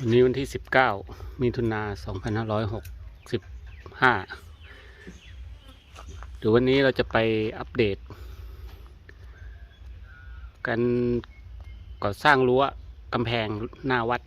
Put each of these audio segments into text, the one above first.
วันนี้วันที่สิบเก้ามิถุนาสองพันห้าร้อยหกสิบห้าเดี๋ยววันนี้เราจะไปอัปเดตการก่อสร้างรั้วกำแพงหน้าวัด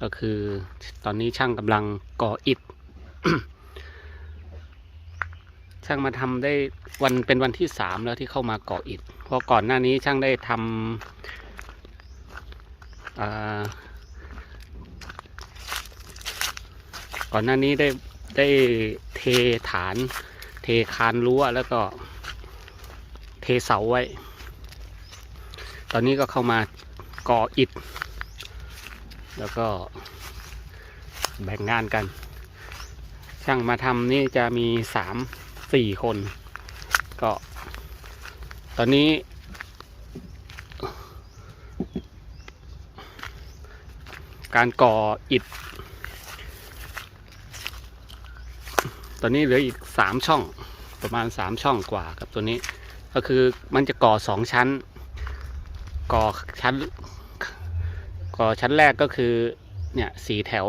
ก็คือตอนนี้ช่างกำลังก่ออิฐ ช่างมาทำได้วันเป็นวันที่สามแล้วที่เข้ามาก่ออิฐ เพราะก่อนหน้านี้ช่างได้ทำอ่า ก่อนหน้านี้ได้ได้เทฐาน เทคานรั้วแล้วก็เทเสาไว้ ตอนนี้ก็เข้ามาก่ออิฐ แล้วก็แบ่งงานกัน ช่างมาทำนี่จะมีสามสี่คน ก็ ตอนนี้ การก่ออิฐ ตอนนี้เหลืออีกสามช่องประมาณสามช่องกว่ากับตัวนี้ ก็คือมันจะก่อสองชั้น ก่อชั้น ก่อชั้นแรกก็คือเนี่ยสีแถว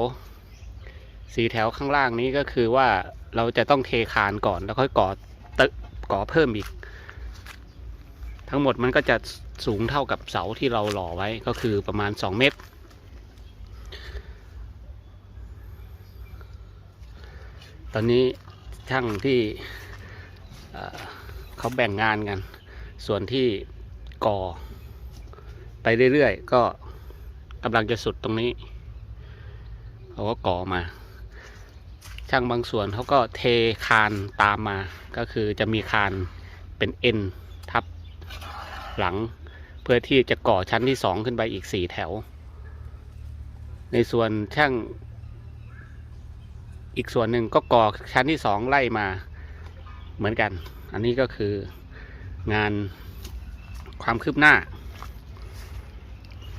สีแถวข้างล่างนี้ก็คือว่าเราจะต้องเทคานก่อนแล้วค่อยก่อตึกก่อเพิ่มอีก ทั้งหมดมันก็จะสูงเท่ากับเสาที่เราหล่อไว้ก็คือประมาณ 2 เมตร ตอนนี้ช่างที่เขาแบ่งงานกัน ส่วนที่ก่อ ไปเรื่อยๆ ก็กำลังจะสุดตรงนี้ เขาก็ก่อมา ช่างบางส่วนเขาก็เทคานตามมา ก็คือจะมีคานเป็นเอ็นทับหลัง เพื่อที่จะก่อชั้นที่สองขึ้นไปอีกสี่แถว ในส่วนช่าง อีกส่วนหนึ่งก็ก่อชั้นที่สองไล่มาเหมือนกัน อันนี้ก็คืองานความคืบหน้า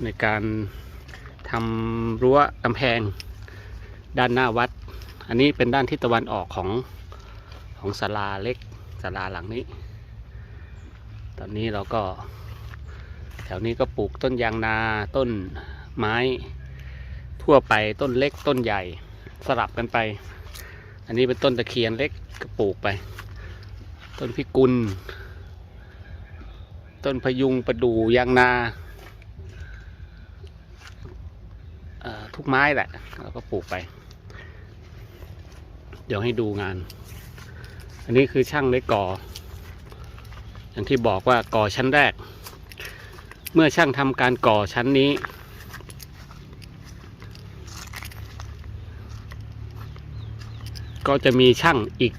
ในการทำรั้วกำแพงด้านหน้าวัด อันนี้เป็นด้านทิศตะวันออกของของศาลาเล็กศาลาหลังนี้ ตอนนี้เราก็ แถวนี้ก็ปลูกต้นยางนาต้นไม้ทั่วไปต้นเล็กต้นใหญ่ สลับกันไป อันนี้เป็นต้นตะเคียนเล็กก็ปลูกไป ต้นพิกุล ต้นพยุงประดู่ยางนาทุกไม้แหละเราก็ปลูกไป เดี๋ยวให้ดูงาน อันนี้คือช่างได้ก่อ อย่างที่บอกว่าก่อชั้นแรก เมื่อช่างทำการก่อชั้นนี้ ก็จะมีช่างอีก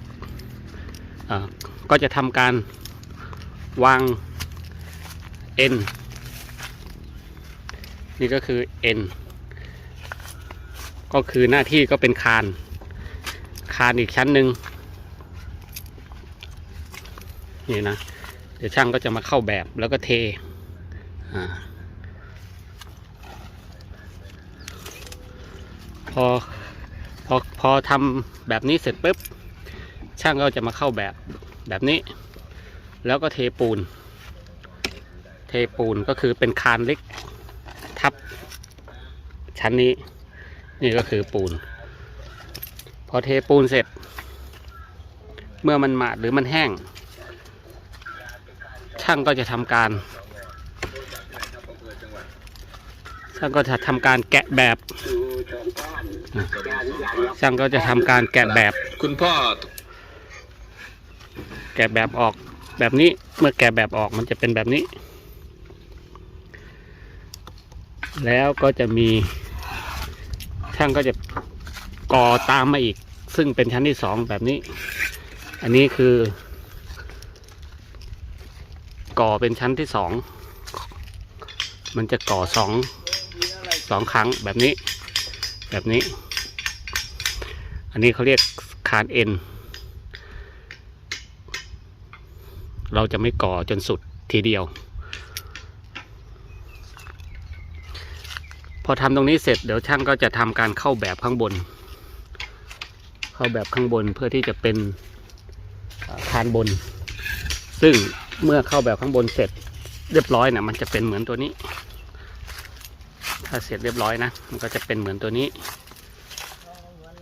อก็จะทำการวางเอ็นนี่ก็คือเอ็นก็คือหน้าที่ก็เป็นคาน คานอีกชั้นหนึ่งนี่นะ เดี๋ยวช่างก็จะมาเข้าแบบแล้วก็เทพอ พอพอทำแบบนี้เสร็จปุ๊บ ช่างก็จะมาเข้าแบบแบบนี้ แล้วก็เทปูน เทปูนก็คือเป็นคานเล็กทับชั้นนี้ นี่ก็คือปูน พอเทปูนเสร็จ เมื่อมันหมาดหรือมันแห้ง ช่างก็จะทำการ ช่างก็จะทำการแกะแบบ ช่างก็จะทำการแกะแบบ คุณพ่อ แกะแบบออกแบบนี้เมื่อแกะแบบออกมันจะเป็นแบบนี้ แล้วก็จะมีช่างก็จะก่อตามมาอีก ซึ่งเป็นชั้นที่สองแบบนี้ อันนี้คือ ก่อเป็นชั้นที่สองมันจะก่อสองสองครั้งแบบนี้ แบบนี้ อันนี้เขาเรียกคานเอ็น เราจะไม่ก่อจนสุดทีเดียว พอทำตรงนี้เสร็จเดี๋ยวช่างก็จะทำการเข้าแบบข้างบน เข้าแบบข้างบนเพื่อที่จะเป็นคานบน ซึ่งเมื่อเข้าแบบข้างบนเสร็จเรียบร้อยนะมันจะเป็นเหมือนตัวนี้ ถ้าเสร็จเรียบร้อยนะ มันก็จะเป็นเหมือนตัวนี้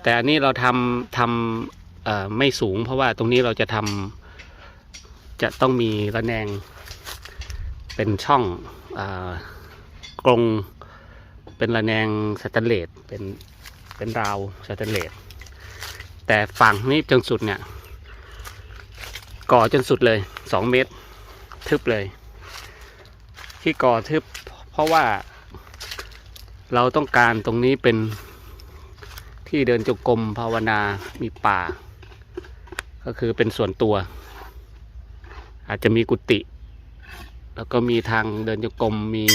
แต่อันนี้เราทำทำไม่สูง เพราะว่าตรงนี้เราจะทำจะต้องมีระแนง เป็นช่องอกรงเป็นระแนงสแตนเลสเป็นเป็นราวสแตนเลสแต่ฝั่งนี้จนสุดเนี่ย ก่อจนสุดเลยสองเมตร ทึบเลย ที่ก่อทึบเพราะว่า เราต้องการตรงนี้เป็นที่เดินจงกรมภาวนา มีป่า ก็คือเป็นส่วนตัว อาจจะมีกุฏิ แล้วก็มีทางเดินจงกรม มี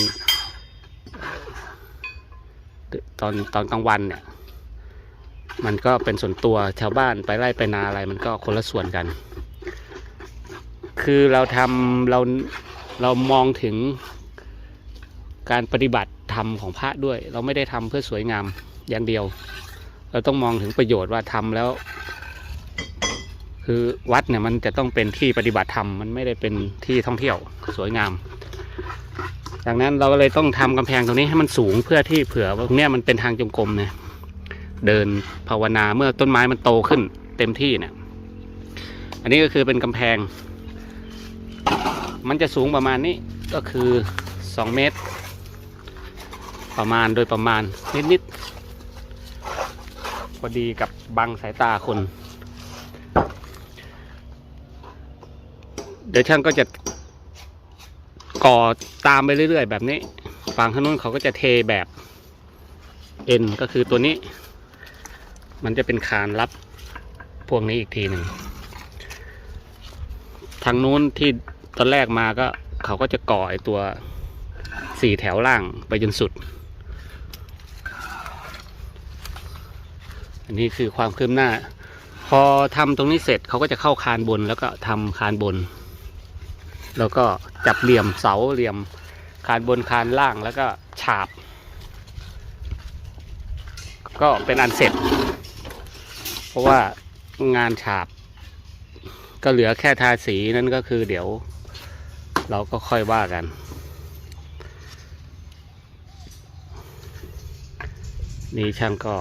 ตอนตอนกลางวันเนี่ย มันก็เป็นส่วนตัว ชาวบ้านไปไล่ไปนาอะไร มันก็คนละส่วนกัน คือเราทำเราเรามองถึงการปฏิบัติ รมของพระด้วย เราไม่ได้ทำเพื่อสวยงามอย่างเดียว เราต้องมองถึงประโยชน์ว่าทำแล้ว คือวัดเนี่ยมันจะต้องเป็นที่ปฏิบัติธรรมมันไม่ได้เป็นที่ท่องเที่ยวสวยงามดังนั้นเราก็เลยต้องทำกำแพงตรงนี้ให้มันสูงเพื่อที่เผื่อว่าตรงนี้มันเป็นทางจงกรมเนี่ยเดินภาวนาเมื่อต้นไม้มันโตขึ้นเต็มที่เนี่ย อันนี้ก็คือเป็นกำแพง มันจะสูงประมาณนี้ก็คือ 2 เมตร ประมาณโดยประมาณนิดๆพอดีกับบังสายตาคน เดี๋ยวช่างก็จะก่อตามไปเรื่อยๆ แบบนี้ฝั่งข้างนู้นเขาก็จะเทแบบเอ็นก็คือตัวนี้ มันจะเป็นคานรับพวกนี้อีกทีหนึ่งทางนู้นที่ตอนแรกมาก็เขาก็จะก่อไอตัวสี่แถวล่างไปจนสุด อันนี้คือความคืบหน้า พอทำตรงนี้เสร็จเขาก็จะเข้าคานบนแล้วก็ทำคานบน แล้วก็จับเหลี่ยมเสาเหลี่ยมคานบนคานล่างแล้วก็ฉาบ ก็เป็นอันเสร็จ เพราะว่างานฉาบ ก็เหลือแค่ทาสีนั่นก็คือเดี๋ยว เราก็ค่อยว่ากันนี่ช่างก็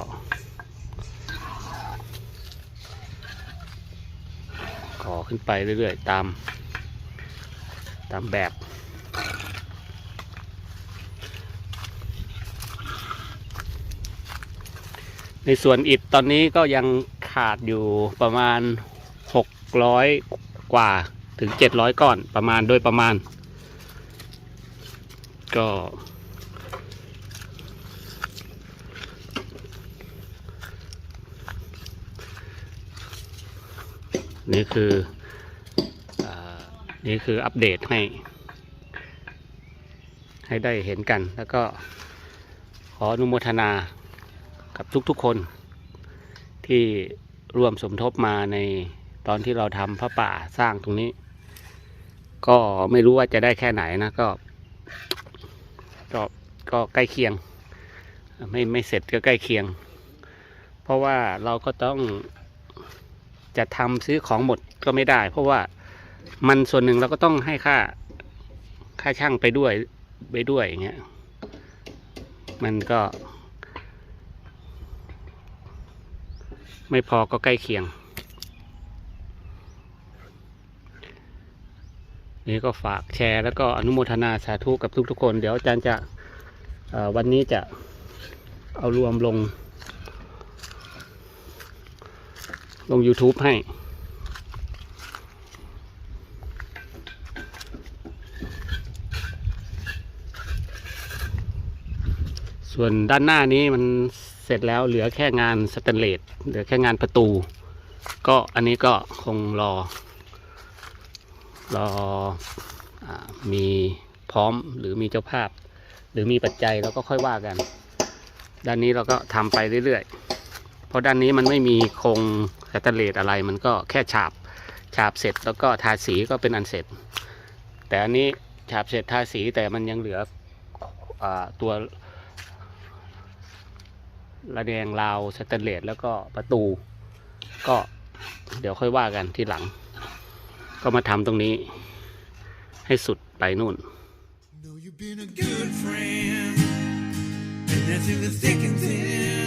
อขึ้นไปเรื่อยๆ ตาม ตามแบบ ในส่วนอิฐตอนนี้ก็ยังขาดอยู่ประมาณ 600 กว่าถึง 700 ก้อนประมาณโดยประมาณ ก็ นี่คืออนี่คืออัปเดตให้ ให้ได้เห็นกัน แล้วก็ขออนุโมทนากับทุกๆคนที่ร่วมสมทบมาในตอนที่เราทำพระป่าสร้างตรงนี้ ก็ไม่รู้ว่าจะได้แค่ไหนนะก็ก็ก็ใกล้เคียง ไม่ไม่เสร็จก็ใกล้เคียง เพราะว่าเราก็ต้อง จะทำซื้อของหมดก็ไม่ได้ เพราะว่ามันส่วนหนึ่งเราก็ต้องให้ค่าค่าช่างไปด้วยไปด้วยอย่างเงี้ยมันก็ ไม่พอก็ใกล้เคียง นี่ก็ฝากแชร์แล้วก็อนุโมทนาสาธุกับทุกๆคน เดี๋ยวอาจารย์จะวันนี้จะเอารวมลง ลง YouTube ให้ ส่วนด้านหน้านี้มันเสร็จแล้วเหลือแค่งานสแตนเลสเหลือแค่งานประตู ก็อันนี้ก็คงรอ รออมีพร้อมหรือมีเจ้าภาพ หรือมีปัจจัยเราก็ค่อยว่ากัน ด้านนี้เราก็ทำไปเรื่อยๆ เพราะด้านนี้มันไม่มีโครงสแตนเลสอะไรมันก็แค่ฉาบฉาบเสร็จแล้วก็ทาสีก็เป็นอันเสร็จ แต่อันนี้ฉาบเสร็จทาสีแต่มันยังเหลืออตัวระแนงราวสแตนเลสแล้วก็ประตู ก็เดี๋ยวค่อยว่ากันที่หลัง ก็มาทำตรงนี้ให้สุดไปนู่น Know you've been a good friend. And through the thick and thin,